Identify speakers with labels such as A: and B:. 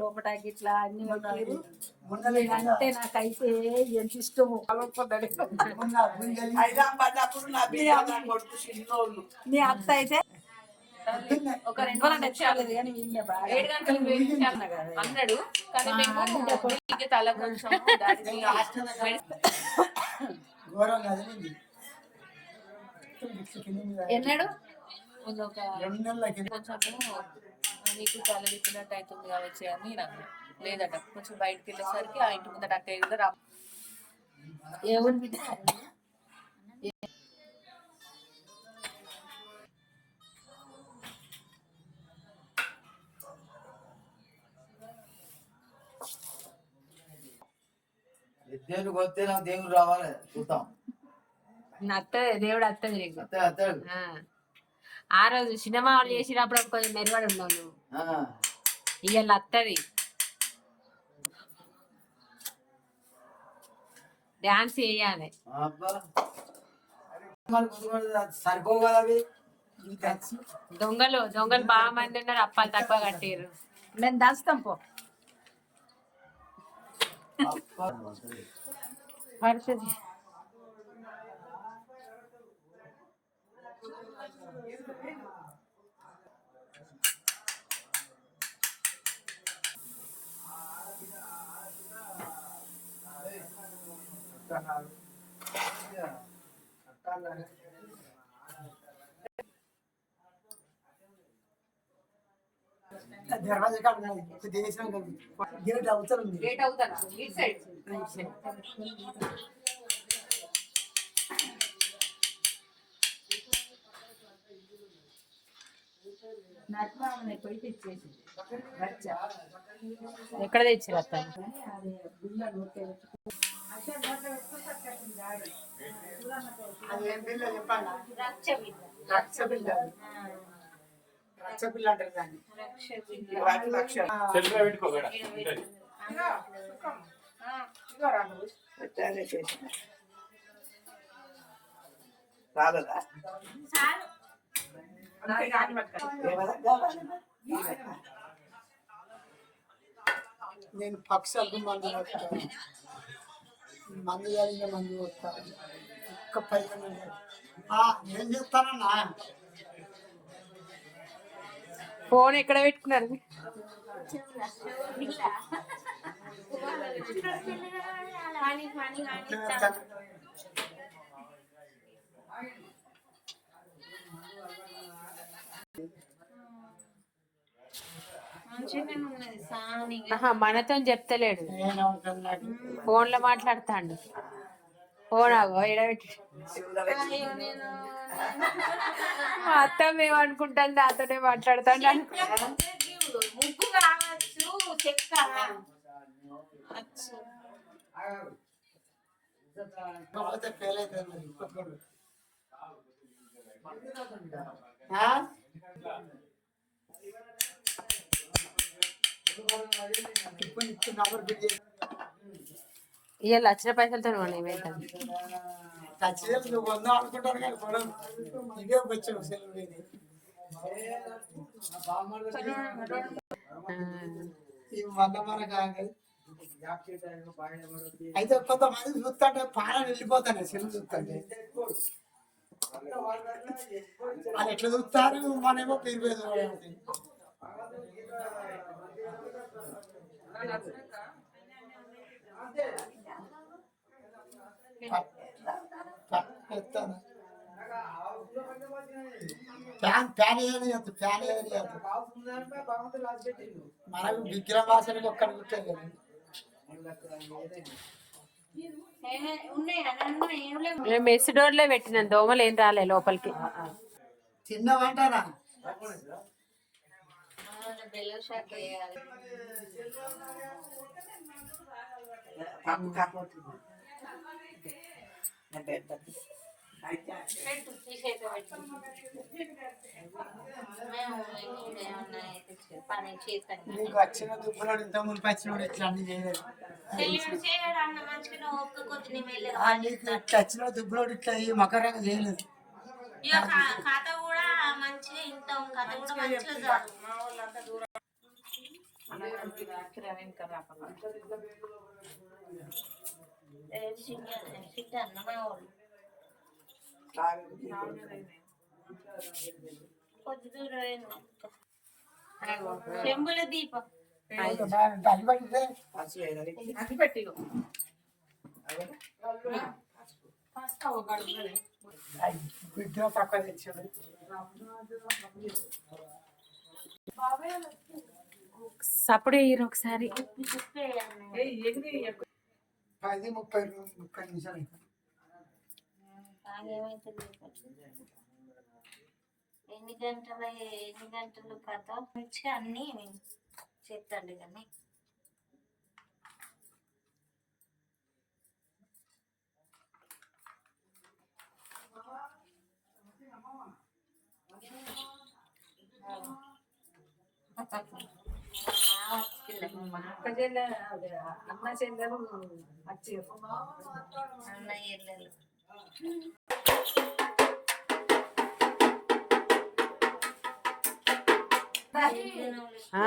A: లోపటాకి ఇట్లా అన్ని అంటే నాకైతే ఎంత ఇష్టము.
B: హైదరాబాద్ పడ్డప్పుడు నా బిడ్డ నా కొడుకు చిన్నోళ్ళు.
A: మీ అత్త అయితే
C: ఒక రెండు
A: ఎవరైనా నచ్చాలేదు కానీ వీళ్ళే బాగా
C: ఏడు గంటలకు వేయించాను అన్నాడు. కానీ మేము తల కొంచెం
A: ఎన్నాడు
C: నీకు తల విప్పినట్టు అవుతుంది కావచ్చు అని నాకు లేదట కొంచెం బయటకు వెళ్ళేసరికి ఆ ఇంటి ముందట అక్క ఏదో రా.
A: ఎవరు బిడ్డ?
D: వస్తే నాకు దేవుడు రావాలి. చూద్దాం.
E: అత్తది దేవుడు అత్తది నీకు
D: అత్తే అత్తాడు
E: ఆ. రోజు సినిమా వాళ్ళు చేసినప్పుడు కొంచెం మెరుగడు ఉన్నావు నువ్వు ఇవాళ అత్తది డాన్స్ చేయాలి. దొంగలు దొంగలు బాగా మంది ఉన్నారు అప్పాలు తక్కువ కట్టారు
A: మేము దాస్తాం పో.
E: పడుతుంది
F: దర్వాజా కాడ దేశం గేట్
C: లేట్ అవుతారా ఇటు సైడ్
A: పోయి
E: ఎక్కడ తెచ్చారు అత్త
A: అదే
F: అది ఏం బిల్లు రక్ష రక్ష అంటారు దాన్ని
B: లక్ష
F: నేను పక్షి మందు మందు కలిగిన మందు వస్తాను ఒక్క పైన ఏం చేస్తానన్నా
E: ఫోన్ ఎక్కడ పెట్టుకున్నారు? ఆహా మనతో చెప్తలేడు. ఫోన్లో మాట్లాడతాండు. ఫోన్ ఆగో ఎడబెట్టి మా అత్త మేము అనుకుంటాం నాతోనే మాట్లాడతాడు
C: ముగ్గు కావచ్చు చెక్క.
E: ఇవాళ వచ్చిన పైసలతో మనం ఏమైతుంది
F: అయితే కొంతమంది చూస్తుంటే పాన వెళ్ళిపోతాను సెలవు చూస్తుంటే. వాళ్ళు ఎట్లా చూస్తారు? మనమేమో పేరు పేరు ఫ్యాన్ ఫ్యాన్ ఏది ఫ్యాన్ ఏది మనకు విగ్రహ వాసనకి ఒక్కడ కుట్టారు కదా.
E: మేము మెస్ డోర్లే పెట్టినాం దోమలు ఏం రాలే లోపలికి.
F: తిన్నవంటారా
B: పప్పు
F: నీకు వచ్చిన దుబ్బులు ఇంత మునిపి వచ్చినప్పుడు ఇట్లా అన్ని చేయలేదు నీకు వచ్చిన దుబ్బులోడు ఇట్లా ఈ మకరంగా చేయలేదు.
G: మంచిగా వింటాం కథ కూడా మంచిగా
C: కదా
G: కొద్ది దూరం చెంబుల దీపం.
C: అది పెట్టి
F: తక్కువ తెచ్చాడు
E: సప్పుడు వేయరు ఒకసారి.
F: పది ముప్పై ముప్పై నిమిషాలు
G: ఎన్ని గంటల ఎన్ని గంటలు కథ వచ్చి అన్ని చెప్తాండి కానీ
A: అక్క చెల్లె అదే అన్న చెల్లెలు వచ్చారు
G: అన్నయ్య ఇళ్ళలో
F: ఆ